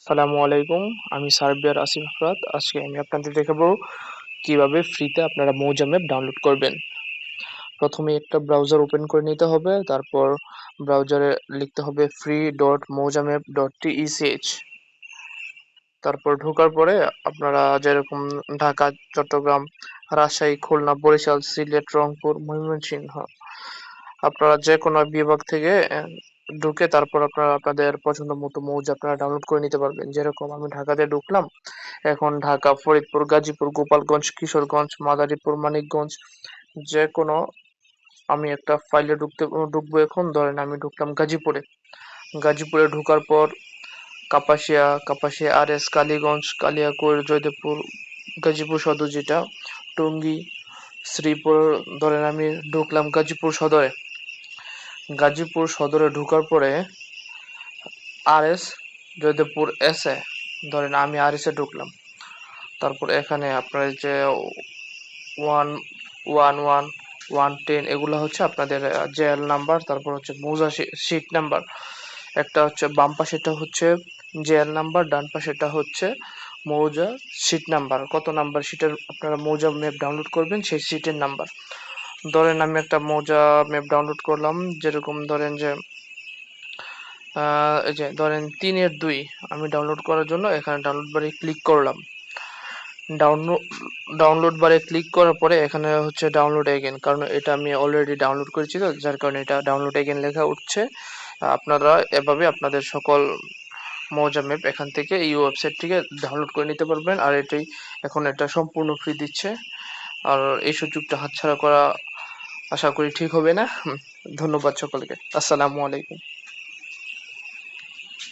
আসসালামু আলাইকুম, আমি সার্বিয়ার আসিফ আফরাত। আজকে আমি আপনাদের দেখাবো কীভাবে ফ্রিতে আপনারা মৌজা ম্যাপ ডাউনলোড করবেন। প্রথমে একটা ব্রাউজার ওপেন করে নিতে হবে, তারপর ব্রাউজারে লিখতে হবে free dot mouza map dot T E C H তারপর ঢোকার পরে আপনারা যেরকম ঢাকা, চট্টগ্রাম, রাজশাহী, খুলনা, বরিশাল, সিলেট, রংপুর, ময়মনসিংহ, আপনারা যে কোনো বিভাগ থেকে ঢুকে তারপর আপনারা আপনাদের পছন্দ মতো মৌজা আপনারা ডাউনলোড করে নিতে পারবেন। যেরকম আমি ঢাকাতে ঢুকলাম, এখন ঢাকা, ফরিদপুর, গাজীপুর, গোপালগঞ্জ, কিশোরগঞ্জ, মাদারীপুর, মানিকগঞ্জ যে কোনো আমি একটা ফাইলে ঢুকতে, ঢুকবো এখন। ধরেন আমি ঢুকলাম গাজীপুরে। গাজীপুরে ঢুকার পর কাপাসিয়া কাপাসিয়া আর এস কালীগঞ্জ, কালিয়াকৈর, জয়দেবপুর, গাজীপুর সদর যেটা, টঙ্গী, শ্রীপুর, ধরেন আমি ঢুকলাম গাজীপুর সদরে। গাজীপুর সদরে ঢোকার পরে আর এস জয়দেবপুর এসে ধরেন আমি আর এসে ঢুকলাম। তারপর এখানে আপনার যে one one one one, ten এগুলো হচ্ছে আপনাদের জেএল নাম্বার, তারপর হচ্ছে মৌজা সিট নাম্বার। একটা হচ্ছে বাম পাশেটা হচ্ছে জেল নাম্বার, ডান পাশেটা হচ্ছে মৌজা সিট নাম্বার। কত নাম্বার সিটের আপনারা মৌজা ম্যাপ ডাউনলোড করবেন সেই সিটের নাম্বার। ধরেন আমি একটা মৌজা ম্যাপ ডাউনলোড করলাম, যেরকম ধরেন যে এই যে ধরেন তিনের দুই আমি ডাউনলোড করার জন্য এখানে ডাউনলোড বারে ক্লিক করলাম। ডাউনলোড ডাউনলোড বারে ক্লিক করার পরে এখানে হচ্ছে ডাউনলোড এগেন কারণ এটা আমি অলরেডি ডাউনলোড করেছি তো, যার কারণে এটা ডাউনলোড এগেন লেখা উঠছে। আপনারা এভাবে আপনাদের সকল মৌজা ম্যাপ এখান থেকে এই ওয়েবসাইট থেকে ডাউনলোড করে নিতে পারবেন, আর এটাই এখন এটা সম্পূর্ণ ফ্রি দিচ্ছে। আর এই সুযোগটা হাতছাড়া করা আশা করি ঠিক হবে না। ধন্যবাদ সকলকে। আসসালামু আলাইকুম।